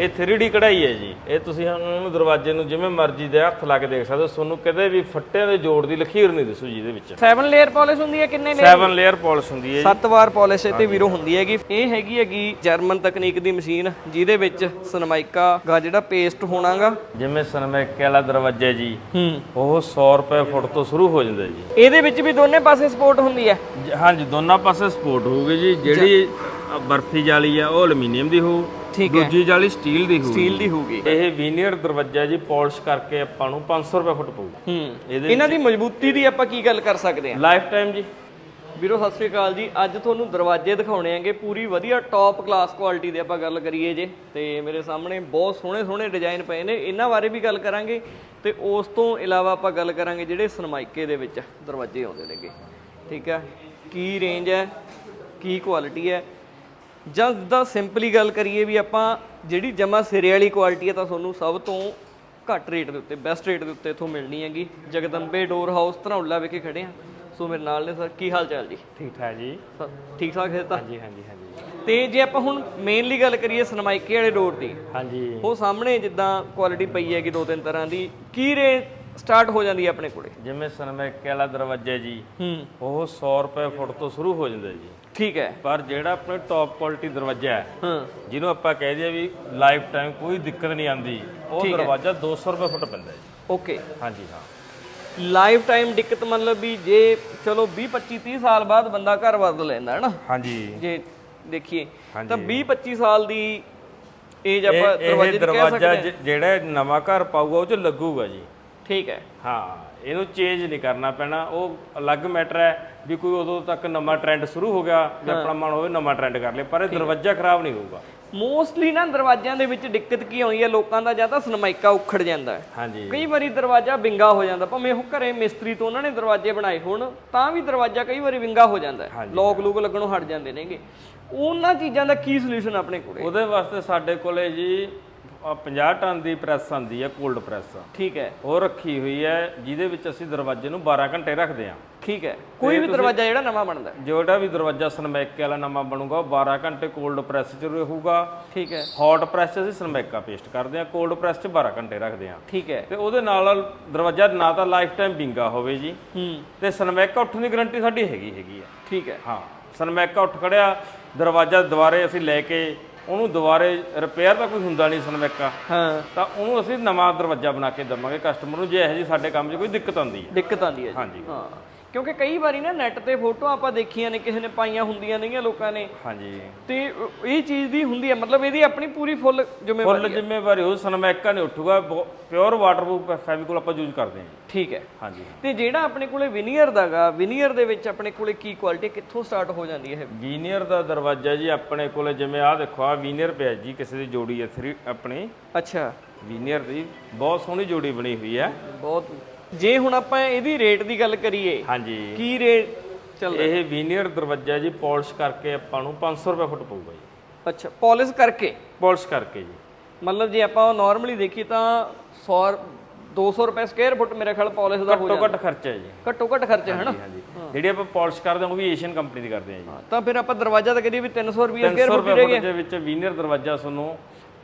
ਇਹ 3D ਕਢਾਈ ਹੈ ਜੀ। ਇਹ ਤੁਸੀਂ ਹੁਣ ਇਹਨੂੰ ਦਰਵਾਜ਼ੇ ਨੂੰ ਜਿਵੇਂ ਮਰਜ਼ੀ ਦੇ ਹੱਥ ਲਾ ਕੇ ਦੇਖ ਸਕਦੇ ਹੋ। ਤੁਹਾਨੂੰ ਕਿਤੇ ਵੀ ਫੱਟਿਆਂ ਦੇ ਜੋੜ ਦੀ ਲਖੀਰ ਨਹੀਂ ਦਿਸੂ ਜੀ ਇਹਦੇ ਵਿੱਚ। 7 ਲੇਅਰ ਪਾਲਿਸ਼ ਹੁੰਦੀ ਹੈ ਕਿੰਨੇ layer? 7 ਲੇਅਰ ਪਾਲਿਸ਼ ਹੁੰਦੀ ਹੈ ਜੀ। ਸੱਤ ਵਾਰ ਪਾਲਿਸ਼ ਤੇ ਵੀਰੋ ਹੁੰਦੀ ਹੈਗੀ। ਇਹ ਹੈਗੀ ਹੈਗੀ ਜਰਮਨ ਤਕਨੀਕ ਦੀ ਮਸ਼ੀਨ ਜਿਹਦੇ ਵਿੱਚ ਸਨਮਾਈਕਾ ਗਾ ਜਿਹੜਾ ਪੇਸਟ ਹੋਣਾਗਾ। ਜਿਵੇਂ ਸਨਮੈਕ ਵਾਲਾ ਦਰਵਾਜ਼ਾ ਜੀ ਹੂੰ। ਉਹ 100 ਰੁਪਏ ਫੁੱਟ ਤੋਂ ਸ਼ੁਰੂ ਹੋ ਜਾਂਦਾ ਜੀ। ਇਹਦੇ ਵਿੱਚ ਵੀ ਦੋਨੇ ਪਾਸੇ ਸਪੋਰਟ ਹੁੰਦੀ ਹੈ? ਹਾਂਜੀ ਦੋਨਾਂ ਪਾਸੇ ਸਪੋਰਟ ਹੋਊਗੀ ਜੀ। ਜਿਹੜੀ ਬਰਫੀ ਜਾਲੀ ਆ ਉਹ ਐਲੂਮੀਨੀਅਮ ਦੀ ਹੋਊ। ਠੀਕ ਹੈ। ਦੂਜੀ ਜਾਲੀ ਸਟੀਲ ਦੀ ਹੋਊ ਸਟੀਲ ਦੀ ਹੋਊਗੀ। ਇਹ ਵੀਨੀਅਰ ਦਰਵਾਜ਼ਾ ਜੀ ਪਾਲਿਸ਼ ਕਰਕੇ ਆਪਾਂ ਨੂੰ 500 ਰੁਪਏ ਫੁੱਟ ਪਊ। ਹੂੰ। ਇਹਦੇ ਇਹਨਾਂ ਦੀ ਮਜ਼ਬੂਤੀ ਦੀ ਆਪਾਂ ਕੀ ਗੱਲ ਕਰ ਸਕਦੇ ਹਾਂ? ਲਾਈਫ ਟਾਈਮ ਜੀ। ਵੀਰੋ ਸਤਿ ਸ੍ਰੀ ਅਕਾਲ ਜੀ। ਅੱਜ ਤੁਹਾਨੂੰ ਦਰਵਾਜ਼ੇ ਦਿਖਾਉਣੇ ਆਂਗੇ ਪੂਰੀ ਵਧੀਆ ਟੌਪ ਕਲਾਸ ਕੁਆਲਿਟੀ ਦੇ ਆਪਾਂ ਗੱਲ ਕਰੀਏ ਜੇ। ਤੇ ਮੇਰੇ ਸਾਹਮਣੇ ਬਹੁਤ ਸੋਹਣੇ ਸੋਹਣੇ ਡਿਜ਼ਾਈਨ ਪਏ ਨੇ। ਇਹਨਾਂ ਬਾਰੇ ਵੀ ਗੱਲ ਕਰਾਂਗੇ। ਤੇ ਉਸ ਤੋਂ ਇਲਾਵਾ ਆਪਾਂ ਗੱਲ ਕਰਾਂਗੇ ਜਿਹੜੇ ਸਨਮਾਈਕੇ ਦੇ ਵਿੱਚ ਦਰਵਾਜ਼ੇ ਆਉਂਦੇ ਨੇਗੇ। ਠੀਕ ਹੈ? ਕੀ ਰੇਂਜ ਹੈ? ਕੀ ਕੁਆਲਿਟੀ ਹੈ? ਜਾਂ ਜਿੱਦਾਂ ਸਿੰਪਲੀ ਗੱਲ ਕਰੀਏ ਵੀ ਆਪਾਂ ਜਿਹੜੀ ਜਮਾ ਸਿਰੇ ਵਾਲੀ ਕੁਆਲਿਟੀ ਹੈ ਤਾਂ ਤੁਹਾਨੂੰ ਸਭ ਤੋਂ ਘੱਟ ਰੇਟ ਦੇ ਉੱਤੇ ਬੈਸਟ ਰੇਟ ਦੇ ਉੱਤੇ ਇਥੋਂ ਮਿਲਣੀ ਹੈਗੀ। ਜਗਦੰਬੇ ਡੋਰ ਹਾਊਸ ਧਨੌਲਾ ਵਿਖੇ ਖੜੇ ਆ। ਸੋ ਮੇਰੇ ਨਾਲ ਨੇ ਸਰ ਕੀ ਹਾਲ ਚਾਲ ਜੀ? ਠੀਕ ਠਾਕ ਜੀ। ਠੀਕ ਠਾਕ ਹੈ ਤਾਂ? ਹਾਂਜੀ ਹਾਂਜੀ ਹਾਂਜੀ। ਤੇ ਜੇ ਆਪਾਂ ਹੁਣ ਮੇਨਲੀ ਗੱਲ ਕਰੀਏ ਸਨਮਾਈਕੇ ਵਾਲੇ ਡੋਰ ਦੀ ਹਾਂਜੀ। ਉਹ ਸਾਹਮਣੇ ਜਿੱਦਾਂ ਕੁਆਲਿਟੀ ਪਈ ਹੈਗੀ ਦੋ ਤਿੰਨ ਤਰ੍ਹਾਂ ਦੀ ਕੀ ਰੇਂਜ ਸਟਾਰਟ ਹੋ ਜਾਂਦੀ ਹੈ ਆਪਣੇ ਕੋਲੇ? ਜਿਵੇਂ ਸਨਮੈਕ ਵਾਲਾ ਦਰਵਾਜ਼ਾ ਜੀ ਹੂੰ। ਉਹ 100 ਰੁਪਏ ਫੁੱਟ ਤੋਂ ਸ਼ੁਰੂ ਹੋ ਜਾਂਦਾ ਜੀ। ਠੀਕ ਹੈ। ਪਰ ਜਿਹੜਾ ਆਪਣੇ ਟੌਪ ਕੁਆਲਿਟੀ ਦਰਵਾਜ਼ਾ ਹੈ ਹਾਂ। ਜਿਹਨੂੰ ਆਪਾਂ ਕਹਿ ਦਈਏ ਵੀ ਲਾਈਫ ਟਾਈਮ ਕੋਈ ਦਿੱਕਤ ਨਹੀਂ ਆਂਦੀ ਉਹ ਦਰਵਾਜ਼ਾ 200 ਰੁਪਏ ਫੁੱਟ ਪੈਂਦਾ ਜੀ। ਓਕੇ ਹਾਂਜੀ ਹਾਂ। ਲਾਈਫ ਟਾਈਮ ਦਿੱਕਤ ਮਤਲਬ ਵੀ ਜੇ ਚਲੋ 20 25 30 ਸਾਲ ਬਾਅਦ ਬੰਦਾ ਘਰ ਬਦਲ ਲੈਂਦਾ ਹੈ ਨਾ ਹਾਂਜੀ। ਜੇ ਦੇਖੀਏ ਤਾਂ 20 25 ਸਾਲ ਦੀ ਏਜ ਆਪਾਂ ਇਹ ਦਰਵਾਜ਼ੇ ਦੀ ਕਹਿ ਦਰਵਾਜ਼ਾ ਸਕਦੇ ਹਾਂ। ਜ- ਜਿਹੜਾ ਨਵਾਂ ਘਰ ਪਾਊਗਾ ਉਹ ਚ ਲੱਗੂਗਾ ਜੀ। ਠੀਕ ਹੈ। ਹਾਂ ਇਹਨੂੰ ਚੇਂਜ ਨਹੀਂ ਕਰਨਾ ਪੈਣਾ। ਉਹ ਅਲੱਗ ਮੈਟਰ ਹੈ ਵੀ ਕੋਈ ਉਦੋਂ ਤੱਕ ਨਵਾਂ ਟ੍ਰੈਂਡ ਸ਼ੁਰੂ ਹੋ ਗਿਆ ਵੀ ਆਪਣਾ ਮਨ ਹੋਵੇ ਨਵਾਂ ਟ੍ਰੈਂਡ ਕਰ ਲੇ ਪਰ ਇਹ ਦਰਵਾਜ਼ਾ ਖਰਾਬ ਨਹੀਂ ਹੋਊਗਾ। ਮੋਸਟਲੀ ਨਾ ਦਰਵਾਜ਼ਿਆਂ ਦੇ ਵਿੱਚ ਦਿੱਕਤ ਕੀ ਆਉਂਦੀ ਹੈ ਲੋਕਾਂ ਦਾ ਜਾਂ ਤਾਂ ਸਨਮਾਈਕਾ ਉਖੜ ਜਾਂਦਾ ਹੈ। ਹਾਂਜੀ। ਕਈ ਵਾਰੀ ਦਰਵਾਜ਼ਾ ਵਿੰਗਾ ਹੋ ਜਾਂਦਾ ਭਾਵੇਂ ਉਹ ਘਰੇ ਮਿਸਤਰੀ ਤੋਂ ਉਹਨਾਂ ਨੇ ਦਰਵਾਜ਼ੇ ਬਣਾਏ ਹੋਣ ਤਾਂ ਵੀ ਦਰਵਾਜ਼ਾ ਕਈ ਵਾਰੀ ਵਿੰਗਾ ਹੋ ਜਾਂਦਾ ਹੈ। ਲੋਕ ਲੂਕ ਲੱਗਣੋਂ ਹਟ ਜਾਂਦੇ ਨੇਗੇ। ਉਹਨਾਂ ਚੀਜ਼ਾਂ ਦਾ ਕੀ ਸੋਲੂਸ਼ਨ ਆਪਣੇ ਕੋਲੇ? ਉਹਦੇ ਵਾਸਤੇ ਸਾਡੇ ਕੋਲੇ ਜੀ ਆਹ 50 ਟਨ ਦੀ ਪ੍ਰੈਸ ਆਂਦੀ ਹੈ ਕੋਲਡ ਪ੍ਰੈਸ ਠੀਕ ਹੈ। ਉਹ ਰੱਖੀ ਹੋਈ ਹੈ ਜਿਹਦੇ ਵਿੱਚ ਅਸੀਂ ਦਰਵਾਜ਼ੇ ਨੂੰ 12 ਘੰਟੇ ਰੱਖਦੇ ਹਾਂ। ਠੀਕ ਹੈ। ਕੋਈ ਵੀ ਦਰਵਾਜ਼ਾ ਜਿਹੜਾ ਨਵਾਂ ਬਣਦਾ ਹੈ। ਜਿਹੜਾ ਵੀ ਦਰਵਾਜ਼ਾ ਸਨਮੈਕ ਵਾਲਾ ਨਵਾਂ ਬਣੂਗਾ ਉਹ 12 ਘੰਟੇ ਕੋਲਡ ਪ੍ਰੈਸ 'ਚ ਰਹੂਗਾ। ਠੀਕ ਹੈ। ਹੌਟ ਪ੍ਰੈਸ 'ਚ ਅਸੀਂ ਸਨਮੈਕਾ ਪੇਸਟ ਕਰਦੇ ਹਾਂ ਕੋਲਡ ਪ੍ਰੈਸ 'ਚ 12 ਘੰਟੇ ਰੱਖਦੇ ਹਾਂ। ਠੀਕ ਹੈ। ਤੇ ਉਹਦੇ ਨਾਲ ਦਰਵਾਜ਼ਾ ਨਾ ਤਾਂ ਲਾਈਫ ਟਾਈਮ ਵਿੰਗਾ ਹੋਵੇ ਜੀ। ਹੂੰ। ਤੇ ਸਨਮੈਕਾ ਉੱਠਣ ਦੀ ਗਾਰੰਟੀ ਸਾਡੀ ਹੈਗੀ ਹੈਗੀ ਆ ਠੀਕ ਹੈ। ਹਾਂ ਸਨਮੈਕਾ ਉੱਠ ਖੜਿਆ ਦਰਵਾਜ਼ਾ ਦੁਬਾਰੇ ਅਸੀਂ ਲੈ ਕੇ ਉਹਨੂੰ ਦੁਬਾਰੇ ਰਿਪੇਅਰ ਤਾਂ ਕੋਈ ਹੁੰਦਾ ਨਹੀਂ ਸਨਮੈਕਾ। ਹਾਂ। ਤਾਂ ਉਹਨੂੰ ਅਸੀਂ ਨਵਾਂ ਦਰਵਾਜ਼ਾ ਬਣਾ ਕੇ ਦੇਵਾਂਗੇ ਕਸਟਮਰ ਨੂੰ ਜੇ ਇਹੋ ਜੀ ਸਾਡੇ ਕੰਮ 'ਚ ਕੋਈ ਦਿੱਕਤ ਆਉਂਦੀ ਹੈ। ਦਿੱਕਤ ਆਉਂਦੀ ਹੈ ਜੀ। ਹਾਂਜੀ। ਹਾਂ। ਕਿਉਂਕਿ ਕਈ ਵਾਰੀ ਨਾ ਨੈਟ ਤੇ ਫੋਟੋ ਆਪਾਂ ਦੇਖੀਆਂ ਨੇ ਕਿਸੇ ਨੇ ਪਾਈਆਂ ਹੁੰਦੀਆਂ ਨੇਗੀਆਂ ਲੋਕਾਂ ਨੇ। ਹਾਂਜੀ। ਤੇ ਇਹ ਚੀਜ਼ ਦੀ ਹੁੰਦੀ ਹੈ ਮਤਲਬ ਇਹਦੀ ਆਪਣੀ ਪੂਰੀ ਫੁੱਲ ਜ਼ਿੰਮੇਵਾਰੀ ਫੁੱਲ ਜ਼ਿੰਮੇਵਾਰੀ ਉਹ ਸਨਮੈਕਾ ਨਹੀਂ ਉੱਠੂਗਾ ਪਿਓਰ ਵਾਟਰਪ੍ਰੂਫ ਫੈਵੀਕੋਲ ਆਪਾਂ ਯੂਜ਼ ਕਰਦੇ ਹਾਂ। ਠੀਕ ਹੈ। ਹਾਂਜੀ। ਤੇ ਜਿਹੜਾ ਆਪਣੇ ਕੋਲੇ ਵਿਨੀਅਰ ਦਾਗਾ ਵਿਨੀਅਰ ਦੇ ਵਿੱਚ ਆਪਣੇ ਕੋਲੇ ਕੀ ਕੁਆਲਿਟੀ ਕਿੱਥੋਂ ਸਟਾਰਟ ਹੋ ਜਾਂਦੀ ਹੈ ਵੀਨੀਅਰ ਦਾ ਦਰਵਾਜ਼ਾ ਜੀ ਆਪਣੇ ਕੋਲੇ ਜਿਵੇਂ ਆਹ ਦੇਖੋ ਆ ਵੀਨੀਅਰ ਪਿਆ ਜੀ ਕਿਸੇ ਦੀ ਜੋੜੀ ਹੈ 3 ਆਪਣੀ। ਅੱਛਾ। ਵੀਨੀਅਰ ਦੀ ਬਹੁਤ ਸੋਹਣੀ ਜੋੜੀ ਬਣੀ ਹੋਈ ਹੈ। ਬਹੁਤ ਜੇ ਹੁਣ ਆਪਾਂ ਇਹਦੀ ਰੇਟ ਦੀ ਗੱਲ ਕਰੀਏ ਹਾਂਜੀ। ਕੀ ਰੇਟ ਚੱਲ ਇਹ ਵੀਨੀਅਰ ਦਰਵਾਜ਼ਾ ਜੀ ਪਾਲਿਸ਼ ਕਰਕੇ ਆਪਾਂ ਨੂੰ 500 ਰੁਪਏ ਫੁੱਟ ਪਊਗਾ ਜੀ। ਅੱਛਾ ਪਾਲਿਸ਼ ਕਰਕੇ? ਪਾਲਿਸ਼ ਕਰਕੇ ਜੀ। ਮਤਲਬ ਜੇ ਆਪਾਂ ਨਾਰਮਲੀ ਦੇਖੀ ਤਾਂ 100 200 ਰੁਪਏ ਸਕੁਅਰ ਫੁੱਟ ਮੇਰੇ ਖਿਆਲ ਪਾਲਿਸ਼ ਦਾ ਹੋ ਘੱਟੋ ਜਾਂਦਾ। ਘੱਟ ਖਰਚਾ ਹੈ ਜੀ। ਘੱਟੋ ਘੱਟ ਖਰਚਾ ਹੈ। ਨਾ ਜਿਹੜੀ ਆਪਾਂ ਪਾਲਿਸ਼ ਕਰਦੇ ਹਾਂ ਉਹ ਵੀ ਏਸ਼ੀਅਨ ਕੰਪਨੀ ਦੀ ਕਰਦੇ ਹਾਂ ਜੀ। ਤਾਂ ਫਿਰ ਆਪਾਂ ਦਰਵਾਜ਼ਾ ਤਾਂ ਕਰੀਏ ਵੀ 300 ਰੁਪਏ 300 ਸਕੁਅਰ ਫੁੱਟ ਦੇ ਵਿੱਚ ਵੀਨੀਅਰ ਦਰਵਾਜ਼ਾ ਤੁਹਾਨੂੰ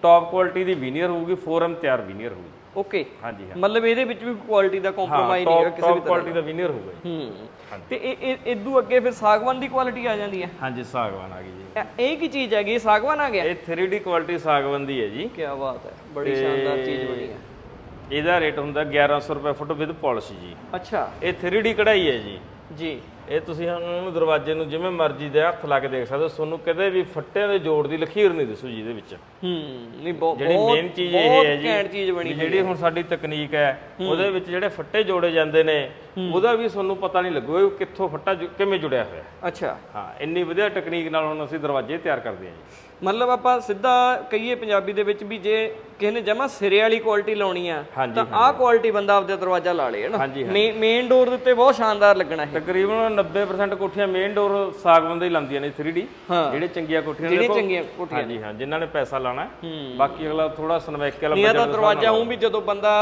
ਟੌਪ ਕੁਆਲਿਟੀ ਦੀ ਵੀਨੀਅਰ ਹੋਊਗੀ 4M ਤਿਆਰ ਵੀਨੀਅਰ ਹੋਊਗੀ। ਓਕੇ ਹਾਂਜੀ ਹਾਂ। ਮਤਲਬ ਇਹਦੇ ਵਿੱਚ ਵੀ ਕੁਆਲਿਟੀ ਦਾ ਕੰਪਰੋਮਾਈਜ਼ ਨਹੀਂ ਹੈਗਾ ਕਿਸੇ ਵੀ ਕੁਆਲਿਟੀ ਦਾ। ਵੀਨੀਅਰ ਹੋਊਗਾ ਹੂੰ। ਤੇ ਇਹ ਇਹ ਇਦੋਂ ਅੱਗੇ ਫਿਰ ਸਾਗਵਾਨ ਦੀ ਕੁਆਲਿਟੀ ਆ ਜਾਂਦੀ ਹੈ? ਹਾਂਜੀ ਸਾਗਵਾਨ ਆ ਗਈ ਜੀ। ਇਹ- ਇਹ ਕੀ ਚੀਜ਼ ਹੈਗੀ? ਸਾਗਵਾਨ ਆ ਗਿਆ? ਇਹ 3D ਕੁਆਲਿਟੀ ਸਾਗਵਾਨ ਦੀ ਹੈ ਜੀ। ਕੀ ਬਾਤ ਹੈ। ਬੜੀ ਸ਼ਾਨਦਾਰ ਚੀਜ਼ ਬਣੀ ਹੈ। ਇਹਦਾ ਰੇਟ ਹੁੰਦਾ 1100 ਰੁਪਏ ਫੁੱਟ ਵਿਦ ਪਾਲਿਸ਼ ਜੀ। ਅੱਛਾ। ਇਹ 3D ਕਢਾਈ ਹੈ ਜੀ। ਜੀ। ਇਹ ਤੁਸੀਂ ਹੁਣ ਇਹਨੂੰ ਦਰਵਾਜ਼ੇ ਨੂੰ ਜਿਵੇਂ ਮਰਜ਼ੀ ਦੇ ਹੱਥ ਲਾ ਕੇ ਦੇਖ ਸਕਦੇ ਹੋ। ਤੁਹਾਨੂੰ ਕਿਤੇ ਵੀ ਫੱਟਿਆਂ ਦੇ ਜੋੜ ਦੀ ਲਖੀਰ ਨਹੀਂ ਦਿਸੂ ਜੀ ਇਹਦੇ ਵਿੱਚ। ਹੂੰ ਨਹੀਂ ਬਹੁਤ ਜਿਹੜੀ ਬਹੁਤ- ਮੇਨ ਚੀਜ਼ ਇਹ ਬਹੁਤ ਹੈ ਜੀ ਘੈਂਟ ਚੀਜ਼ ਬਣੀ ਜਿਹੜੀ ਹੁਣ ਸਾਡੀ ਤਕਨੀਕ ਹੈ ਉਹਦੇ ਵਿੱਚ ਜਿਹੜੇ ਫੱਟੇ ਜੋੜੇ ਜਾਂਦੇ ਨੇ ਉਹਦਾ ਵੀ ਤੁਹਾਨੂੰ ਪਤਾ ਨਹੀਂ ਲੱਗੂਗਾ ਕਿੱਥੋਂ ਫੱਟਾ ਕਿਵੇਂ ਜੁੜਿਆ ਹੋਇਆ। ਅੱਛਾ। ਹਾਂ ਇੰਨੀ ਵਧੀਆ ਟੈਕਨੀਕ ਨਾਲ ਹੁਣ ਅਸੀਂ ਦਰਵਾਜ਼ੇ ਤਿਆਰ ਕਰਦੇ ਹਾਂ ਜੀ। ਮਤਲਬ ਆਪਾਂ ਸਿੱਧਾ ਕਹੀਏ ਪੰਜਾਬੀ ਦੇ ਵਿੱਚ ਵੀ ਜੇ ਕਿਸੇ ਨੇ ਜਮਾ ਸਿਰੇ ਵਾਲੀ ਕੁਆਲਿਟੀ ਲਾਉਣੀ ਆ ਤਾਂ ਆਹ ਕੁਆਲਿਟੀ ਬੰਦਾ ਆਪਦਾ ਦਰਵਾਜ਼ਾ ਲਾ ਲੇ ਹਨਾ ਮੇਨ ਡੋਰ ਦੇ ਉੱਤੇ ਬਹੁਤ ਸ਼ਾਨਦਾਰ ਲੱਗਣਾ ਹੈ ਤਕਰੀਬਨ 90% ਕੋਠੀਆਂ ਮੇਨ ਡੋਰ ਸਾਗਵਾਨ ਦੇ ਹੀ ਲਾਉਂਦੀਆਂ ਨੇ 3D ਹਾਂ। ਜਿਹੜੇ ਚੰਗੀਆਂ ਕੋਠੀਆਂ ਜਿਹੜੀਆਂ ਦੇਖੋ- ਚੰਗੀਆਂ ਕੋਠੀਆਂ ਹਾਂਜੀ ਹਾਂ ਜਿਨ੍ਹਾਂ ਨੇ ਪੈਸਾ ਲਾਣਾ। ਬਾਕੀ ਅਗਲਾ ਥੋੜਾ ਸਨਵੈਕ ਵਾਲਾ ਦੇ ਹਿਸਾਬ ਦਰਵਾਜ਼ਾ ਹੂੰ ਵੀ ਜਦੋਂ ਬੰਦਾ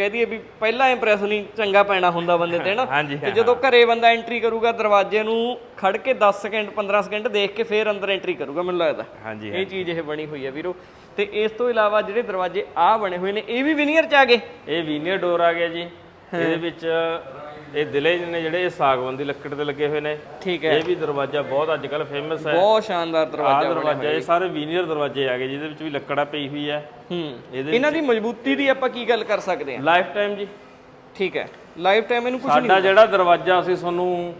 ਕਹਿ ਦਈਏ ਵੀ ਪਹਿਲਾ ਇੰਪ੍ਰੈਸ਼ਨ ਹੀ ਚੰਗਾ ਪੈਣਾ ਹੁੰਦਾ ਬੰਦੇ ਤੇ ਨਾ ਹਾਂਜੀ ਤੇ ਜਦੋਂ ਘਰੇ ਬੰਦਾ ਐਂਟਰੀ ਕਰੂਗਾ ਦਰਵਾਜ਼ੇ ਨੂੰ ਖੜ ਕੇ 10 ਸਕਿੰਟ 15 ਸਕਿੰਟ ਦੇਖ ਕੇ ਫੇਰ ਅੰਦਰ ਐਂਟਰੀ ਕਰੂਗਾ ਮੈਨੂੰ ਲੱਗਦਾ। ਹਾਂਜੀ ਇਹ ਚੀਜ਼ ਇਹ ਬਣੀ ਹੋਈ ਹੈ ਵੀਰੋ। ਤੇ ਇਸ ਤੋਂ ਇਲਾਵਾ ਜਿਹੜੇ ਦਰਵਾਜ਼ੇ ਆ ਬਣੇ ਹੋਏ ਨੇ ਇਹ ਵੀ ਵਿਨੀਅਰ ਚ ਆ ਗਏ? ਇਹ ਵੀਨੀਅਰ ਡੋਰ ਆ ਗਿਆ ਜੀ। ਇਹਦੇ ਵਿੱਚ ਇਹ ਦਿਲੇ ਨੇ ਜਿਹੜੇ ਇਹ ਸਾਗਵਾਨ ਦੀ ਲੱਕੜ ਦੇ ਲੱਗੇ ਹੋਏ ਨੇ। ਠੀਕ ਹੈ। ਇਹ ਵੀ ਦਰਵਾਜ਼ਾ ਬਹੁਤ ਅੱਜ ਕੱਲ ਫੇਮਸ ਹੈ। ਬਹੁਤ ਸ਼ਾਨਦਾਰ ਦਰਵਾਜ਼ਾ ਦਰਵਾਜ਼ਾ ਇਹ ਸਾਰੇ ਵੀਨੀਅਰ ਦਰਵਾਜ਼ੇ ਆ ਗਏ ਜਿਹਦੇ ਵਿੱਚ ਵੀ ਲੱਕੜਾ ਪਈ ਹੋਈ ਹੈ। ਹੂੰ। ਇਹਨਾਂ ਦੀ ਮਜ਼ਬੂਤੀ ਦੀ ਆਪਾਂ ਕੀ ਗੱਲ ਕਰ ਸਕਦੇ ਹਾਂ? ਲਾਈਫ ਟਾਈਮ ਜੀ। ਠੀਕ ਹੈ। ਲਾਈਫ ਟਾਈਮ ਇਹਨੂੰ ਕੁਝ ਸਾਡਾ ਜਿਹੜਾ ਦਰਵਾਜ਼ਾ ਅਸੀਂ ਤੁਹਾਨੂੰ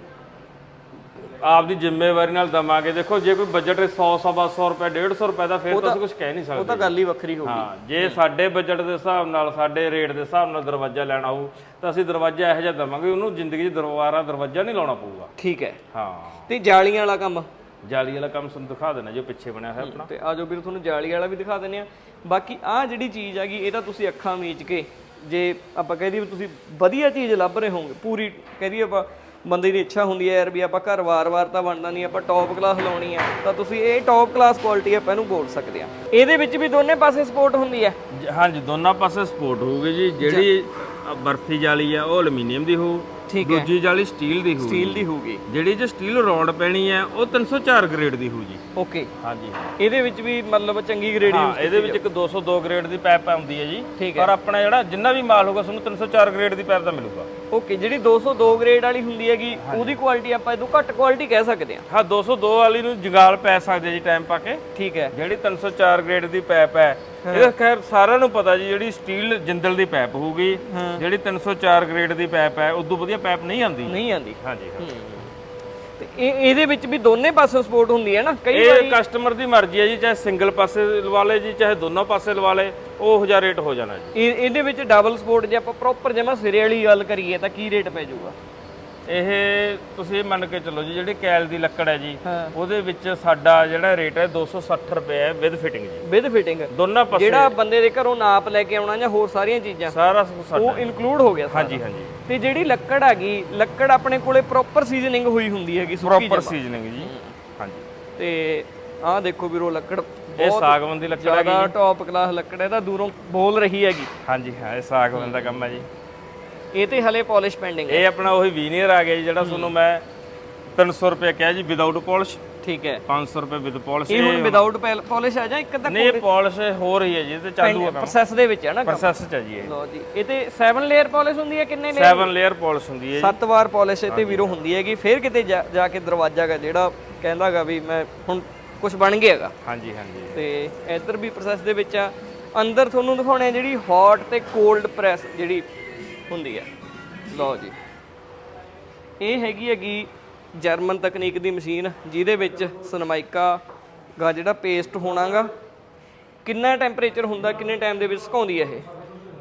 ਆਪਦੀ ਜ਼ਿੰਮੇਵਾਰੀ ਨਾਲ ਦਵਾਂਗੇ। ਦੇਖੋ ਜੇ ਕੋਈ ਬਜਟ 100 ਸਵਾ 100 ਰੁਪਏ 150 ਰੁਪਏ ਦਾ ਫਿਰ ਤਾਂ ਅਸੀਂ ਕੁਝ ਕਹਿ ਨਹੀਂ ਉਹ ਸਕਦੇ। ਤਾਂ ਗੱਲ ਹੀ ਵੱਖਰੀ ਹੋਊਗੀ ਹਾਂ ਜੇ ਸਾਡੇ ਬਜਟ ਦੇ ਹਿਸਾਬ ਨਾਲ ਸਾਡੇ ਰੇਟ ਦੇ ਹਿਸਾਬ ਨਾਲ ਦਰਵਾਜ਼ਾ ਲੈਣਾ ਹੋਊ ਤਾਂ ਅਸੀਂ ਦਰਵਾਜ਼ਾ ਇਹੋ ਜਿਹਾ ਦਵਾਂਗੇ ਉਹਨੂੰ ਜ਼ਿੰਦਗੀ 'ਚ ਦਰਵਾਰਾ ਦਰਵਾਜ਼ਾ ਨਹੀਂ ਲਾਉਣਾ ਪਊਗਾ। ਠੀਕ ਹੈ। ਹਾਂ। ਤੇ ਜਾਲੀਆਂ ਵਾਲਾ ਕੰਮ? ਜਾਲੀ ਵਾਲਾ ਕੰਮ ਤੁਹਾਨੂੰ ਦਿਖਾ ਦੇਣਾ ਜੋ ਪਿੱਛੇ ਬਣਿਆ ਹੋਇਆ ਆਪਣਾ। ਤੇ ਆਜੋ ਵੀਰ ਤੁਹਾਨੂੰ ਜਾਲੀ ਵਾਲਾ ਵੀ ਦਿਖਾ ਦਿੰਨੇ ਆ ਬਾਕੀ ਆਹ ਜਿਹੜੀ ਚੀਜ਼ ਹੈਗੀ ਇਹ ਤਾਂ ਤੁਸੀਂ ਅੱਖਾਂ ਮੀਚ ਕੇ ਜੇ ਆਪਾਂ ਕਹਿ ਦਈਏ ਤੁਸੀਂ ਵਧੀਆ ਚੀਜ਼ ਲੱਭ ਰਹੇ ਹੋਗੇ ਪੂਰੀ ਕਹਿ ਦਈਏ ਆਪਾਂ ਬੰਦੇ ਦੀ ਇੱਛਾ ਹੁੰਦੀ ਹੈ ਯਾਰ ਵੀ ਆਪਾਂ ਘਰ ਵਾਰ-ਵਾਰ ਤਾਂ ਬਣਨਾ ਨਹੀਂ ਆਪਾਂ ਟੌਪ ਕਲਾਸ ਲਾਉਣੀ ਆ ਤਾਂ ਤੁਸੀਂ ਇਹ ਟੌਪ ਕਲਾਸ ਕੁਆਲਿਟੀ ਆਪਾਂ ਇਹਨੂੰ ਬੋਲ ਸਕਦੇ ਆ ਇਹਦੇ ਵਿੱਚ ਵੀ ਦੋਨੇ ਪਾਸੇ ਸਪੋਰਟ ਹੁੰਦੀ ਹੈ? ਹਾਂਜੀ ਦੋਨਾਂ ਪਾਸੇ ਸਪੋਰਟ ਹੋਊਗੀ ਜੀ। ਜਿਹੜੀ ਬਰਫੀ ਜਾਲੀ ਆ ਉਹ ਐਲੂਮੀਨੀਅਮ ਦੀ ਹੋਊ। ਠੀਕ ਹੈ। ਦੂਜੀ ਜਾਲੀ ਸਟੀਲ ਦੀ ਹੋਊ ਸਟੀਲ ਦੀ ਹੋਊਗੀ। ਜਿਹੜੀ ਜੇ ਸਟੀਲ ਰੋਡ ਪੈਣੀ ਹੈ ਉਹ 304 ਗ੍ਰੇਡ ਦੀ ਹੋਊ ਜੀ ਓਕੇ ਹਾਂਜੀ। ਇਹਦੇ ਵਿੱਚ ਵੀ ਮਤਲਬ ਚੰਗੀ ਗ੍ਰੇਡ ਹਾਂ ਇਹਦੇ ਵਿੱਚ ਇੱਕ 202 ਗ੍ਰੇਡ ਦੀ ਪਾਈਪ ਆਉਂਦੀ ਹੈ ਜੀ। ਠੀਕ ਪਰ ਆਪਣਾ ਜਿਹੜਾ ਜਿੰਨਾ ਵੀ ਮਾਲ ਹੋਊਗਾ ਤੁਹਾਨੂੰ 304 ਗ੍ਰੇਡ ਦੀ ਪਾਈਪ ਦਾ ਮਿਲੂਗਾ। ਓਕੇ ਜਿਹੜੀ 202 ਗ੍ਰੇਡ ਵਾਲੀ ਹੁੰਦੀ ਹੈਗੀ ਉਹਦੀ ਕੁਆਲਿਟੀ ਆਪਾਂ ਇਹਦੋਂ ਘੱਟ ਕੁਆਲਿਟੀ ਕਹਿ ਸਕਦੇ ਆ ਹਾਂ 202 ਵਾਲੀ ਨੂੰ ਜੰਗਾਲ ਪੈ ਸਕਦੇ ਜੀ ਟਾਈਮ ਪਾ ਕੇ। ਠੀਕ ਹੈ। ਜਿਹੜੀ 304 ਗ੍ਰੇਡ ਦੀ ਪਾਈਪ ਹੈ ਇਹ ਖੈਰ ਸਾਰਿਆਂ ਨੂੰ ਪਤਾ ਜੀ ਜਿਹੜੀ ਸਟੀਲ ਜਿੰਦਲ ਦੀ ਪਾਈਪ ਹੋਊਗੀ ਜਿਹੜੀ 304 ਗ੍ਰੇਡ ਦੀ ਪਾਈਪ ਹੈ ਉਦੋਂ ਵਧੀਆ ਪਾਈਪ ਨਹੀਂ ਆਉਂਦੀ। ਨਹੀਂ ਆਂਦੀ ਹਾਂਜੀ ਹਾਂ। ਤੇ ਇਹ ਇਹਦੇ ਵਿੱਚ ਵੀ ਦੋਨੇ ਪਾਸੇ ਸਪੋਰਟ ਹੁੰਦੀ ਹੈ ਨਾ? ਕਈ ਇਹ ਕਸਟਮਰ ਦੀ ਮਰਜ਼ੀ ਹੈ ਜੀ ਚਾਹੇ ਸਿੰਗਲ ਪਾਸੇ ਲਵਾ ਲੇ ਜੀ ਚਾਹੇ ਦੋਨੋਂ ਪਾਸੇ ਲਵਾ ਲੇ ਉਹ ਹਜ਼ਾਰ ਰੇਟ ਹੋ ਜਾਣਾ ਜੀ। ਇਹ ਇਹਦੇ ਵਿੱਚ ਡਬਲ ਸਪੋਰਟ ਜੇ ਆਪਾਂ ਪ੍ਰੋਪਰ ਜਮਾ ਸਿਰੇ ਵਾਲੀ ਗੱਲ ਕਰੀਏ ਤਾਂ ਕੀ ਰੇਟ ਪੈ ਜਾਊਗਾ? ਇਹ ਤੁਸੀਂ ਮੰਨ ਕੇ ਚੱਲੋ ਜੀ ਜਿਹੜੀ ਕੈਲ ਦੀ ਲੱਕੜ ਹੈ ਜੀ। ਉਹਦੇ ਵਿੱਚ ਸਾਡਾ ਜਿਹੜਾ ਰੇਟ ਹੈ 260 ਰੁਪਏ ਹੈ ਵਿਦ ਫਿਟਿੰਗ ਜੀ। ਵਿਦ ਫਿਟਿੰਗ ਦੋਨਾਂ ਪਾਸੇ। ਜਿਹੜਾ ਬੰਦੇ ਦੇ ਘਰੋਂ ਨਾਪ ਲੈ ਕੇ ਆਉਣਾ ਜਾਂ ਹੋਰ ਸਾਰੀਆਂ ਚੀਜ਼ਾਂ ਸਾਰਾ ਉਹ ਇਨਕਲੂਡ ਹੋ ਗਿਆ ਸਾਰਾ। ਹਾਂਜੀ ਹਾਂਜੀ। ਤੇ ਜਿਹੜੀ ਲੱਕੜ ਹੈਗੀ ਲੱਕੜ ਆਪਣੇ ਕੋਲੇ ਪ੍ਰੋਪਰ ਸੀਜ਼ਨਿੰਗ ਹੋਈ ਹੁੰਦੀ ਹੈਗੀ ਸੁੱਕੀ ਪ੍ਰੋਪਰ ਸੀਜ਼ਨਿੰਗ ਜੀ। ਹਾਂਜੀ। ਤੇ ਆਹ ਦੇਖੋ ਵੀਰੋ ਲੱਕੜ ਇਹ ਸਾਗਵਾਨ ਦੀ ਲੱਕੜ ਹੈ ਜ਼ਿਆਦਾ ਟੌਪ ਕਲਾਸ ਲੱਕੜ ਹੈ ਤਾਂ ਦੂਰੋਂ ਬੋਲ ਰਹੀ ਹੈਗੀ। ਹਾਂਜੀ ਹਾਂ ਇਹ ਸਾਗਵਾਨ ਦਾ ਕੰਮ ਹੈ ਜੀ। ਇਹ ਤੇ ਹਲੇ ਪਾਲਿਸ਼ ਪੈਂਡਿੰਗ ਹੈ। ਇਹ ਆਪਣਾ ਉਹੀ ਵੀਨੀਅਰ ਆ ਗਿਆ ਜੀ ਜਿਹੜਾ ਤੁਹਾਨੂੰ ਮੈਂ 300 ਰੁਪਏ ਕਿਹਾ ਜੀ ਵਿਦਆਊਟ ਪਾਲਿਸ਼ ਠੀਕ ਹੈ। 500 ਰੁਪਏ ਵਿਦ ਪਾਲਿਸ਼ ਇਹ ਹੁਣ ਵਿਦਆਊਟ ਪਾਲਿਸ਼ ਆ ਜਾਂ ਇੱਕ ਤਾਂ ਨਹੀਂ ਪਾਲਿਸ਼ ਹੋ ਰਹੀ ਹੈ ਜੀ ਇਹ ਤੇ ਚਾਲੂ ਹੈ ਕੰਮ। ਪ੍ਰੋਸੈਸ ਦੇ ਵਿੱਚ ਹੈ ਨਾ ਪ੍ਰੋਸੈਸ ਚ ਹੈ ਜੀ ਇਹ। ਲੋ ਜੀ ਇਹ ਤੇ 7 ਲੇਅਰ ਪਾਲਿਸ਼ ਹੁੰਦੀ ਹੈ ਕਿੰਨੇ ਲੇਅਰ 7 ਲੇਅਰ ਪਾਲਿਸ਼ ਹੁੰਦੀ ਹੈ ਜੀ। ਸੱਤ ਵਾਰ ਪਾਲਿਸ਼ ਇਹ ਤੇ ਵੀਰੋ ਹੁੰਦੀ ਹੈਗੀ ਫਿਰ ਕਿਤੇ ਜਾ ਕੇ ਦਰਵਾਜ਼ਾ ਗਾ ਜਿਹੜਾ ਕਹਿੰਦਾਗਾ ਵੀ ਮੈਂ ਹੁਣ ਕੁਝ ਬਣ ਗਿਆ ਹੈਗਾ ਹਾਂਜੀ ਹਾਂਜੀ। ਤੇ ਇੱਧਰ ਵੀ ਪ੍ਰੋਸੈਸ ਦੇ ਵਿੱਚ ਆ। ਅੰਦਰ ਤੁਹਾਨੂੰ ਦਿਖਾਉਣੇ ਆ ਜਿਹੜੀ ਹੌਟ ਤੇ ਕੋਲਡ ਪ੍ਰੈਸ ਜਿਹੜੀ ਹੁੰਦੀ ਹੈ। ਲਓ ਜੀ। ਇਹ ਹੈਗੀ ਹੈਗੀ ਜਰਮਨ ਤਕਨੀਕ ਦੀ ਮਸ਼ੀਨ ਜਿਹਦੇ ਵਿੱਚ ਸਨਮਾਈਕਾ ਗਾ ਜਿਹੜਾ ਪੇਸਟ ਹੋਣਾਗਾ ਕਿੰਨਾ ਟੈਂਪਰੇਚਰ ਹੁੰਦਾ ਕਿੰਨੇ ਟਾਈਮ ਦੇ ਵਿੱਚ ਸੁਕਾਉਂਦੀ ਹੈ ਇਹ?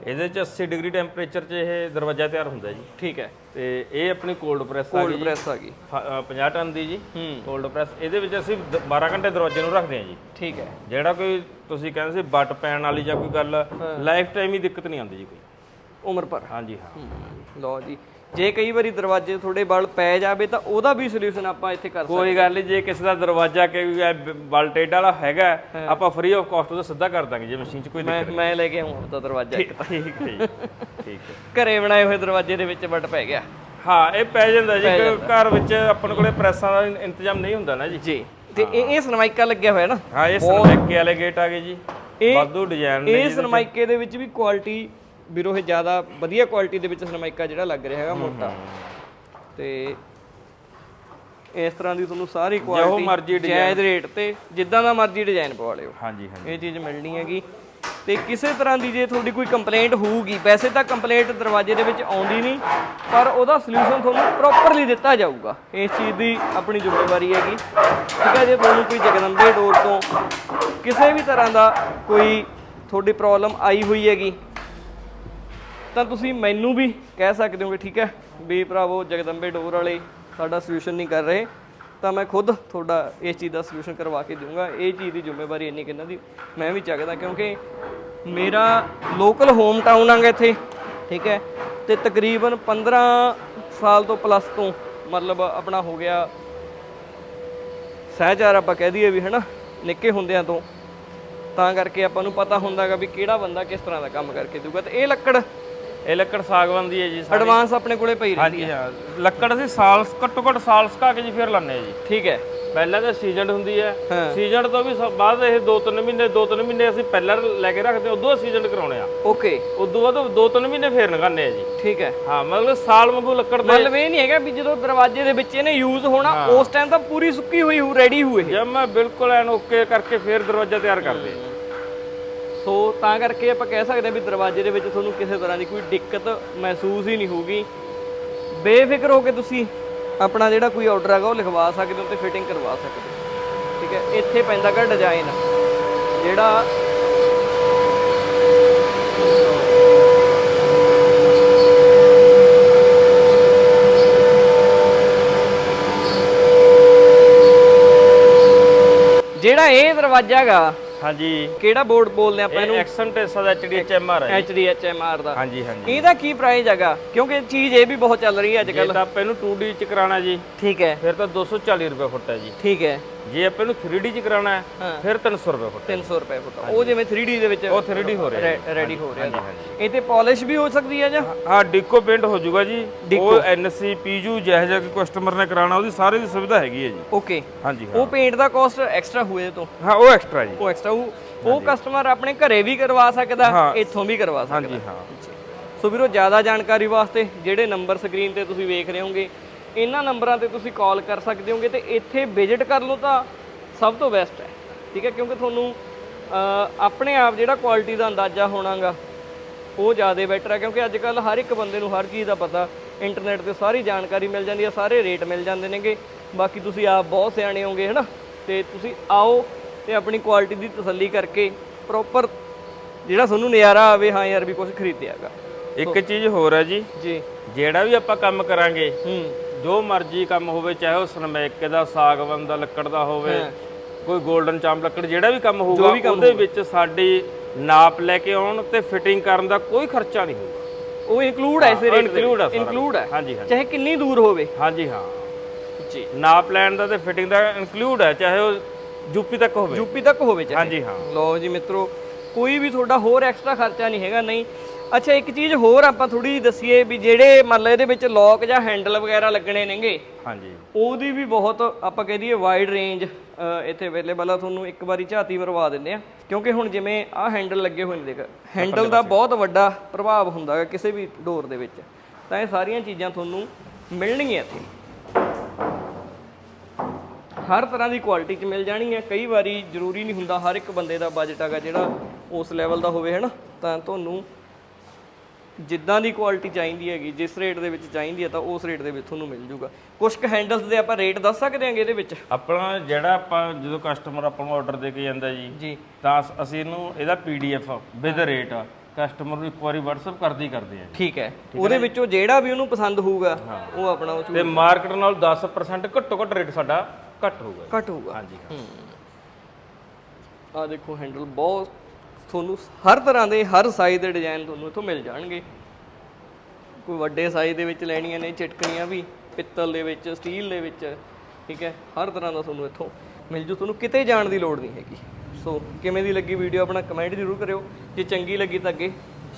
ਇਹਦੇ ਚ 80 ਡਿਗਰੀ ਟੈਂਪਰੇਚਰ 'ਚ ਇਹ ਦਰਵਾਜ਼ਾ ਤਿਆਰ ਹੁੰਦਾ ਜੀ। ਠੀਕ ਹੈ। ਤੇ ਇਹ ਆਪਣੀ ਕੋਲਡ ਪ੍ਰੈਸ ਆ ਕੋਲਡ ਗਈ। ਪ੍ਰੈਸ ਆ ਗਈ। ਫ- ਅ, 50 ਟਨ ਦੀ ਜੀ। ਹੂੰ। Cold press. ਇਹਦੇ ਵਿੱਚ ਅਸੀਂ ਦ- 12 ਘੰਟੇ ਦਰਵਾਜ਼ੇ ਨੂੰ ਰੱਖਦੇ ਹਾਂ ਜੀ। ਠੀਕ ਹੈ। ਜਿਹੜਾ ਕੋਈ ਤੁਸੀਂ ਕਹਿੰਦੇ ਸੀ ਬੱਟ ਪੈਣ ਵਾਲੀ ਜਾਂ ਕੋਈ ਗੱਲ ਲਾਈਫ ਟਾਈਮ ਹੀ ਦਿੱਕਤ ਨਹੀਂ ਆਉਂਦੀ ਜੀ ਕੋਈ। ਉਮਰ ਪਰ। ਹਾਂਜੀ ਹਾਂ। ਲਓ ਜੀ। ਜੇ ਕਈ ਵਾਰੀ ਦਰਵਾਜ਼ੇ ਥੋੜੇ ਬਲ ਪੈ ਜਾਵੇ ਤਾਂ ਉਹਦਾ ਵੀ ਸੋਲੂਸ਼ਨ ਆਪਾਂ ਇੱਥੇ ਕਰ ਸਕਦੇ ਕੋਈ ਗੱਲ ਨਹੀਂ ਜੇ ਕਿਸੇ ਦਾ ਦਰਵਾਜ਼ਾ ਕਿ ਬਲ ਟੇਡ ਵਾਲਾ ਹੈਗਾ ਆਪਾਂ ਫ੍ਰੀ ਆਫ ਕਾਸਟ ਉਹਦਾ ਸਿੱਧਾ ਕਰ ਦਾਂਗੇ ਜੇ ਮਸ਼ੀਨ 'ਚ ਕੋਈ ਦਿੱਕਤ ਮੈਂ ਲੈ ਕੇ ਆਉਂ ਆਪਦਾ ਦਰਵਾਜ਼ਾ। ਠੀਕ ਹੈ ਠੀਕ ਹੈ। ਘਰੇ ਬਣਾਏ ਹੋਏ ਦਰਵਾਜ਼ੇ ਦੇ ਵਿੱਚ ਵੱਟ ਪੈ ਗਿਆ। ਹਾਂ ਇਹ ਪੈ ਜਾਂਦਾ ਜੀ ਘਰ ਵਿੱਚ ਆਪਣੇ ਕੋਲੇ ਪ੍ਰੈਸਾਂ ਦਾ ਇੰਤਜ਼ਾਮ ਨਹੀਂ ਹੁੰਦਾ ਨਾ ਜੀ। ਜੀ। ਤੇ ਇਹ ਇਹ ਸਨਮਾਈਕਾ ਲੱਗਿਆ ਹੋਇਆ ਨਾ। ਹਾਂ ਇਹ ਸਰਮੈਕੇ ਵਾਲੇ ਗੇਟ ਆ ਗਏ ਜੀ। ਇਹ- ਵਾਧੂ ਡਿਜ਼ਾਈਨ ਨੇ ਇਹ ਸਨਮਾਈਕੇ ਦੇ ਵਿੱਚ ਵੀ ਕੁਆਲਿਟੀ ਵੀਰੋ ਇਹ ਜ਼ਿਆਦਾ ਵਧੀਆ ਕੁਆਲਿਟੀ ਦੇ ਵਿੱਚ ਸਨਮਾਈਕਾ ਜਿਹੜਾ ਲੱਗ ਰਿਹਾ ਹੈਗਾ ਮੋਟਾ। ਤੇ ਇਸ ਤਰ੍ਹਾਂ ਦੀ ਤੁਹਾਨੂੰ ਸਾਰੀ ਕੁਆਲਿਟੀ ਮਰਜ਼ੀ ਜਾਇਜ਼ ਰੇਟ ਤੇ ਜਿੱਦਾਂ ਦਾ ਮਰਜ਼ੀ ਡਿਜ਼ਾਈਨ ਪਵਾ ਲਿਓ। ਹਾਂਜੀ ਹਾਂਜੀ। ਇਹ ਚੀਜ਼ ਮਿਲਣੀ ਹੈਗੀ। ਤੇ ਕਿਸੇ ਤਰ੍ਹਾਂ ਦੀ ਜੇ ਤੁਹਾਡੀ ਕੋਈ ਕੰਪਲੇਂਟ ਹੋਊਗੀ ਵੈਸੇ ਤਾਂ ਕੰਪਲੇਂਟ ਦਰਵਾਜ਼ੇ ਦੇ ਵਿੱਚ ਆਉਂਦੀ ਨਹੀਂ ਪਰ ਉਹਦਾ ਸੋਲੂਸ਼ਨ ਤੁਹਾਨੂੰ ਪ੍ਰੋਪਰਲੀ ਦਿੱਤਾ ਜਾਊਗਾ। ਇਸ ਚੀਜ਼ ਦੀ ਆਪਣੀ ਜ਼ਿੰਮੇਵਾਰੀ ਹੈਗੀ। ਠੀਕ ਹੈ ਜੇ ਤੁਹਾਨੂੰ ਕੋਈ ਜਗਦੰਬੇ ਡੋਰ ਤੋਂ ਕਿਸੇ ਵੀ ਤਰ੍ਹਾਂ ਦਾ ਕੋਈ ਤੁਹਾਡੀ ਪ੍ਰੋਬਲਮ ਆਈ ਹੋਈ ਹੈਗੀ ਤਾਂ ਤੁਸੀਂ ਮੈਨੂੰ ਵੀ ਕਹਿ ਸਕਦੇ ਹੋਗੇ, ਠੀਕ ਹੈ? ਵੀ ਭਰਾਵੋ, ਜਗਦੰਬੇ ਡੋਰ ਵਾਲੇ ਸਾਡਾ ਸੋਲੂਸ਼ਨ ਨਹੀਂ ਕਰ ਰਹੇ। ਤਾਂ ਮੈਂ ਖੁਦ ਤੁਹਾਡਾ ਇਸ ਚੀਜ਼ ਦਾ ਸੋਲੂਸ਼ਨ ਕਰਵਾ ਕੇ ਦਊਂਗਾ। ਇਹ ਚੀਜ਼ ਦੀ ਜ਼ਿੰਮੇਵਾਰੀ ਇੰਨੀ ਕਿੰਨਾ ਦੀ ਮੈਂ ਵੀ ਚੱਕਦਾ, ਕਿਉਂਕਿ ਮੇਰਾ ਲੋਕਲ ਹੋਮ ਟਾਊਨ ਆਂਗਾ ਇੱਥੇ, ਠੀਕ ਹੈ? ਤੇ ਤਕਰੀਬਨ 15 ਸਾਲ ਤੋਂ ਪਲੱਸ ਤੋਂ ਮਤਲਬ ਆਪਣਾ ਹੋ ਗਿਆ। ਸਹਿਜਾਰ ਆਪਾਂ ਕਹਿ ਦਈਏ ਵੀ, ਹਨਾ? ਨਿੱਕੇ ਹੁੰਦਿਆਂ ਤੋਂ। ਤਾਂ ਕਰਕੇ ਆਪਾਂ ਨੂੰ ਪਤਾ ਹੁੰਦਾਗਾ ਵੀ ਕਿਹੜਾ ਬੰਦਾ ਕਿਸ ਤਰ੍ਹਾਂ ਦਾ ਕੰਮ ਕਰਕੇ ਦੂਗਾ ਤੇ ਇਹ ਲੱਕੜ ਇਹ ਲੱਕੜ ਸਾਗਵਾਨ ਦੀ ਹੈ ਜੀ ਸਾਰੀ। ਐਡਵਾਂਸ ਆਪਣੇ ਕੋਲੇ ਪਈ ਰਹੀ ਹਾਂਜੀ ਹਾਂ। ਲੱਕੜ ਅਸੀਂ ਸਾਲ ਘੱਟੋ ਘੱਟ ਸਾਲ ਸੁਕਾ ਕੇ ਜੀ ਫਿਰ ਲਾਉਂਦੇ ਆ ਜੀ। ਠੀਕ ਹੈ। ਪਹਿਲਾਂ ਤਾਂ ਸੀਜ਼ਨ ਹੁੰਦੀ ਹੈ। ਹਾਂ। ਸੀਜ਼ਨ ਤੋਂ ਵੀ ਸ- ਬਾਅਦ ਇਹ 2-3 ਮਹੀਨੇ 2-3 ਮਹੀਨੇ ਅਸੀਂ ਪਹਿਲਾਂ ਲੈ ਕੇ ਰੱਖਦੇ ਉਦੋਂ ਸੀਜ਼ਨ ਕਰਾਉਣੇ ਆ। ਓਕੇ ਉਦੋਂ ਬਾਅਦ 2-3 ਮਹੀਨੇ ਫੇਰ ਲਗਾਉਂਦੇ ਆ ਜੀ। ਠੀਕ ਹੈ। ਹਾਂ ਮਤਲਬ ਸਾਲ ਵਾਂਗੂ ਲੱਕੜ ਦੇ ਮਤਲਬ ਇਹ ਨਹੀਂ ਹੈਗਾ ਵੀ ਜਦੋਂ ਦਰਵਾਜ਼ੇ ਦੇ ਵਿੱਚ ਇਹਨੇ ਯੂਜ਼ ਹੋਣਾ ਉਸ ਟਾਈਮ ਤਾਂ ਪੂਰੀ ਸੁੱਕੀ ਹੋਈ ਹੋ ਰੈਡੀ ਹੋਏ ਜਦ ਮੈਂ ਬਿਲਕੁਲ ਐਨ ਓਕੇ ਕਰਕੇ ਫੇਰ ਦਰਵਾਜ਼ਾ ਤਿਆਰ ਕਰਦੇ ਆ ਸੋ ਤਾਂ ਕਰਕੇ ਆਪਾਂ ਕਹਿ ਸਕਦੇ ਹਾਂ ਵੀ ਦਰਵਾਜ਼ੇ ਦੇ ਵਿੱਚ ਤੁਹਾਨੂੰ ਕਿਸੇ ਤਰ੍ਹਾਂ ਦੀ ਕੋਈ ਦਿੱਕਤ ਮਹਿਸੂਸ ਹੀ ਨਹੀਂ ਹੋਊਗੀ। ਬੇਫਿਕਰ ਹੋ ਕੇ ਤੁਸੀਂ ਆਪਣਾ ਜਿਹੜਾ ਕੋਈ ਆਰਡਰ ਹੈਗਾ ਉਹ ਲਿਖਵਾ ਸਕਦੇ ਹੋ ਤੇ ਫਿਟਿੰਗ ਕਰਵਾ ਸਕਦੇ ਹੋ। ਠੀਕ ਹੈ, ਇੱਥੇ ਪੈਂਦਾ ਗਾ ਡਿਜ਼ਾਈਨ ਜਿਹੜਾ ਜਿਹੜਾ ਇਹ ਦਰਵਾਜ਼ਾ ਹੈਗਾ ਹਾਂਜੀ। ਕਿਹੜਾ ਬੋਰਡ ਬੋਲਦੇ ਆਪਾਂ ਇਹ ਐਕਸੈਂਟ ਦਾ ਐਚਡੀ ਐਚਐਮਆਰ ਹੈ ਆਰ ਦਾ। ਹਾਂਜੀ ਹਾਂਜੀ। ਇਹਦਾ ਕੀ ਪ੍ਰਾਈਸ ਹੈਗਾ? ਕਿਉਂਕਿ ਚੀਜ਼ ਇਹ ਵੀ ਬਹੁਤ ਚੱਲ ਰਹੀ ਹੈ ਅੱਜ ਜੇ ਕੱਲ ਤਾਂ ਆਪਾਂ ਇਹਨੂੰ 2D ਚ ਕਰਾਣਾ ਜੀ ਠੀਕ ਹੈ। ਫਿਰ ਤਾਂ 240 ਰੁਪਏ ਫੁੱਟ ਹੈ ਜੀ। ਠੀਕ ਹੈ। ਜੇ ਆਪਾਂ ਇਹਨੂੰ 3D ਚ ਕਰਾਣਾ ਹੈ ਹਾਂ। ਫਿਰ 300 ਰੁਪਏ ਫੁੱਟ 300 ਰੁਪਏ ਫੁੱਟ। ਉਹ ਜਿਵੇਂ 3D ਦੇ ਵਿੱਚ ਉਹ 3D ਹੋ ਰਿਹਾ ਜੀ। ਰੈਡੀ ਹੋ ਰਿਹਾ ਹਾਂਜੀ ਹਾਂਜੀ। ਇਹ ਤੇ ਪਾਲਿਸ਼ ਵੀ ਹੋ ਸਕਦੀ ਹੈ ਜਾਂ? ਹਾਂ ਡਿਕੋ ਪੇਂਟ ਹੋ ਜਾਊਗਾ ਜੀ। ਉਹ ਐਨਸੀ ਪੀਯੂ ਜਿਹੋ ਜਿਹਾ ਕਿ ਕਸਟਮਰ ਨੇ ਕਰਾਣਾ ਉਹਦੀ ਸਾਰੀ ਦੀ ਸੁਵਿਧਾ ਹੈਗੀ ਹੈ ਜੀ। ਓਕੇ ਹਾਂਜੀ ਹਾਂ। ਉਹ ਪੇਂਟ ਦਾ ਕਾਸਟ ਐਕਸਟਰਾ ਹੋਏ ਤੋਂ? ਹਾਂ ਉਹ ਐਕਸਟਰਾ ਜੀ। ਉਹ ਐਕਸਟਰਾ ਉਹ ਕਸਟਮਰ ਆਪਣੇ ਘਰੇ ਵੀ ਕਰਵਾ ਸਕਦਾ। ਇੱਥੋਂ ਵੀ ਕਰਵਾ ਸਕਦਾ। ਹਾਂਜੀ ਹਾਂ। ਸੋ ਵੀਰੋ ਜ਼ਿਆਦਾ ਜਾਣਕਾਰੀ ਵਾਸਤੇ ਜਿਹੜੇ ਨੰਬਰ ਸਕਰੀਨ ਤੇ ਤੁਸੀਂ ਵੇਖ ਰਹੇ ਹੋਗੇ ਇਹਨਾਂ ਨੰਬਰਾਂ ਤੇ ਤੁਸੀਂ ਕਾਲ ਕਰ ਸਕਦੇ ਹੋਗੇ ਤੇ ਇੱਥੇ ਵਿਜ਼ਿਟ ਕਰ ਲਓ ਤਾਂ ਸਭ ਤੋਂ ਬੈਸਟ ਹੈ। ਠੀਕ ਹੈ ਕਿਉਂਕਿ ਤੁਹਾਨੂੰ ਆਪਣੇ ਆਪ ਜਿਹੜਾ ਕੁਆਲਿਟੀ ਦਾ ਅੰਦਾਜ਼ਾ ਹੋਣਾਗਾ ਉਹ ਜ਼ਿਆਦਾ ਬੈਟਰ ਹੈ ਕਿਉਂਕਿ ਅੱਜ ਕੱਲ ਹਰ ਇੱਕ ਬੰਦੇ ਨੂੰ ਹਰ ਚੀਜ਼ ਦਾ ਪਤਾ ਇੰਟਰਨੈਟ ਤੇ ਸਾਰੀ ਜਾਣਕਾਰੀ ਮਿਲ ਜਾਂਦੀ ਹੈ ਸਾਰੇ ਰੇਟ ਮਿਲ ਜਾਂਦੇ ਨੇਗੇ। ਬਾਕੀ ਤੁਸੀਂ ਆਪ ਬਹੁਤ ਸਿਆਣੇ ਹੋਗੇ ਹਨਾ? ਤੇ ਤੁਸੀਂ ਆਓ ਤੇ ਆਪਣੀ ਕੁਆਲਿਟੀ ਦੀ ਤਸੱਲੀ ਕਰਕੇ ਪ੍ਰੋਪਰ ਜਿਹੜਾ ਤੁਹਾਨੂੰ ਨਜ਼ਾਰਾ ਆਵੇ ਹਾਂ ਯਾਰ ਵੀ ਕੁਝ ਖਰੀਦਿਆਗਾ ਇੱਕ ਚੀਜ਼ ਹੋਰ ਹੈ ਜੀ। ਜੀ। ਜਿਹੜਾ ਵੀ ਆਪਾਂ ਕੰਮ ਕਰਾਂਗੇ ਹੂੰ। ਜੋ ਮਰਜ਼ੀ ਕੰਮ ਹੋਵੇ ਚਾਹੇ ਉਹ ਸਨਮੈਕ ਦਾ ਸਾਗਵਨ ਦਾ ਲੱਕੜ ਦਾ ਹੋਵੇ ਕੋਈ 골ਡਨ ਚਾਂਪ ਲੱਕੜ ਜਿਹੜਾ ਵੀ ਕੰਮ ਹੋਊਗਾ ਉਹਦੇ ਵਿੱਚ ਸਾਡੀ ਨਾਪ ਲੈ ਕੇ ਆਉਣ ਤੇ ਫਿਟਿੰਗ ਕਰਨ ਦਾ ਕੋਈ ਖਰਚਾ ਨਹੀਂ ਹੋਊਗਾ। ਉਹ ਇਨਕਲੂਡ ਹੈ ਇਸੇ ਰੇਟ ਆ ਸਾਰਾ ਇਨਕਲੂਡ ਹੈ। ਹਾਂਜੀ ਹਾਂਜੀ। ਚਾਹੇ ਕਿੰਨੀ ਦੂਰ ਹੋਵੇ। ਹਾਂਜੀ ਹਾਂ। ਜੀ। ਨਾਪ ਲੈਣ ਦਾ ਤੇ ਫਿਟਿੰਗ ਦਾ ਇਨਕਲੂਡ ਹੈ ਚਾਹੇ ਉਹ ਯੂਪੀ ਤੱਕ ਹੋਵੇ। ਯੂਪੀ ਤੱਕ ਹੋਵੇ ਚਾਹੇ। ਹਾਂਜੀ ਹਾਂ। ਲਓ ਜੀ ਮਿੱਤਰੋ ਕੋਈ ਵੀ ਤੁਹਾਡਾ ਹੋਰ ਐਕਸਟਰਾ ਖਰਚਾ ਨਹੀਂ ਹੈਗਾ ਨਹੀਂ। ਅੱਛਾ ਇੱਕ ਚੀਜ਼ ਹੋਰ ਆਪਾਂ ਥੋੜੀ ਜਿਹੀ ਦੱਸੀਏ ਵੀ ਜਿਹੜੇ ਮੰਨ ਲਓ ਇਹਦੇ ਵਿੱਚ ਲੌਕ ਜਾਂ ਹੈਂਡਲ ਵਗੈਰਾ ਲੱਗਣੇ ਨੇਗੇ ਹਾਂਜੀ। ਉਹਦੀ ਵੀ ਬਹੁਤ ਆਪਾਂ ਕਹਿ ਦਈਏ ਵਾਈਡ ਰੇਂਜ ਇੱਥੇ ਅਵੇਲੇਬਲ ਆ। ਤੁਹਾਨੂੰ ਇੱਕ ਵਾਰੀ ਝਾਤੀ ਮਰਵਾ ਦਿੰਦੇ ਆ। ਕਿਉਂਕਿ ਹੁਣ ਜਿਵੇਂ ਆਹ ਹੈਂਡਲ ਲੱਗੇ ਹੋਏ ਨੇ ਦੇਖ ਹੈਂਡਲ ਦਾ ਬਹੁਤ ਵੱਡਾ ਪ੍ਰਭਾਵ ਹੁੰਦਾ ਹੈ ਕਿਸੇ ਵੀ ਡੋਰ ਦੇ ਵਿੱਚ। ਤਾਂ ਇਹ ਸਾਰੀਆਂ ਚੀਜ਼ਾਂ ਤੁਹਾਨੂੰ ਮਿਲਣਗੀਆਂ ਇੱਥੇ। ਹਰ ਤਰ੍ਹਾਂ ਦੀ ਕੁਆਲਿਟੀ 'ਚ ਮਿਲ ਜਾਣੀ ਹੈ। ਕਈ ਵਾਰੀ ਜ਼ਰੂਰੀ ਨਹੀਂ ਹੁੰਦਾ ਹਰ ਇੱਕ ਬੰਦੇ ਦਾ ਬਜਟ ਹੈਗਾ ਜਿਹੜਾ ਉਸ ਲੈਵਲ ਦਾ ਹੋਵੇ ਹਨਾ? ਤਾਂ ਤੁਹਾਨੂੰ ਜਿੱਦਾਂ ਦੀ ਕੁਆਲਿਟੀ ਚਾਹੀਦੀ ਹੈਗੀ ਜਿਸ ਰੇਟ ਦੇ ਵਿੱਚ ਚਾਹੀਦੀ ਹੈ ਤਾਂ ਉਸ ਰੇਟ ਦੇ ਵਿੱਚ ਤੁਹਾਨੂੰ ਮਿਲ ਜੂਗਾ। ਕੁਝ ਕੁ ਹੈਂਡਲਸ ਦੇ ਆਪਾਂ ਰੇਟ ਦੱਸ ਸਕਦੇ ਹਾਂਗੇ ਇਹਦੇ ਵਿੱਚ? ਆਪਣਾ ਜਿਹੜਾ ਆਪਾਂ ਜਦੋਂ ਕਸਟਮਰ ਆਪਾਂ ਨੂੰ ਆਰਡਰ ਦੇ ਕੇ ਜਾਂਦਾ ਜੀ ਜੀ। ਤਾਂ ਅਸ- ਇਹਨੂੰ ਇਹਦਾ ਪੀਡੀਐਫ ਵਿਦ ਰੇਟ ਕਸਟਮਰ ਨੂੰ ਇੱਕ ਵਾਰੀ WhatsApp ਕਰਦੇ ਕਰਦੇ ਆ ਠੀਕ ਹੈ। ਉਹਦੇ ਵਿੱਚੋਂ ਜਿਹੜਾ ਵੀ ਉਹਨੂੰ ਪਸੰਦ ਹੋਊਗਾ ਉਹ ਆਪਣਾ ਉਹ ਤੇ ਮਾਰਕੀਟ ਨਾਲ 10% ਘੱਟੋ ਘੱਟ ਰੇਟ ਸਾਡਾ ਘੱਟ ਹੋਊਗਾ ਜੀ। ਘੱਟ ਹੋਊਗਾ। ਹਾਂਜੀ ਹਾਂ। ਆ ਦੇਖੋ ਹੈਂਡਲ ਬਹੁਤ ਤੁਹਾਨੂੰ ਹਰ ਤਰ੍ਹਾਂ ਦੇ ਹਰ ਸਾਈਜ਼ ਦੇ ਡਿਜ਼ਾਈਨ ਤੁਹਾਨੂੰ ਇੱਥੋਂ ਮਿਲ ਜਾਣਗੇ। ਕੋਈ ਵੱਡੇ ਸਾਈਜ਼ ਦੇ ਵਿੱਚ ਲੈਣੀਆਂ ਨੇ ਚਟਕਣੀਆਂ ਵੀ ਪਿੱਤਲ ਦੇ ਵਿੱਚ ਸਟੀਲ ਦੇ ਵਿੱਚ ਠੀਕ ਹੈ ਹਰ ਤਰ੍ਹਾਂ ਦਾ ਤੁਹਾਨੂੰ ਇੱਥੋਂ ਮਿਲ ਜੂ। ਤੁਹਾਨੂੰ ਕਿਤੇ ਜਾਣ ਦੀ ਲੋੜ ਨਹੀਂ ਹੈਗੀ। ਸੋ ਕਿਵੇਂ ਦੀ ਲੱਗੀ ਵੀਡੀਓ ਆਪਣਾ ਕਮੈਂਟ ਜ਼ਰੂਰ ਕਰਿਓ। ਜੇ ਚੰਗੀ ਲੱਗੀ ਤਾਂ ਅੱਗੇ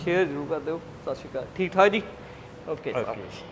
ਸ਼ੇਅਰ ਜ਼ਰੂਰ ਕਰ ਦਿਓ। ਸਤਿ ਸ਼੍ਰੀ ਅਕਾਲ। ਠੀਕ ਠਾਕ ਜੀ? Okay okay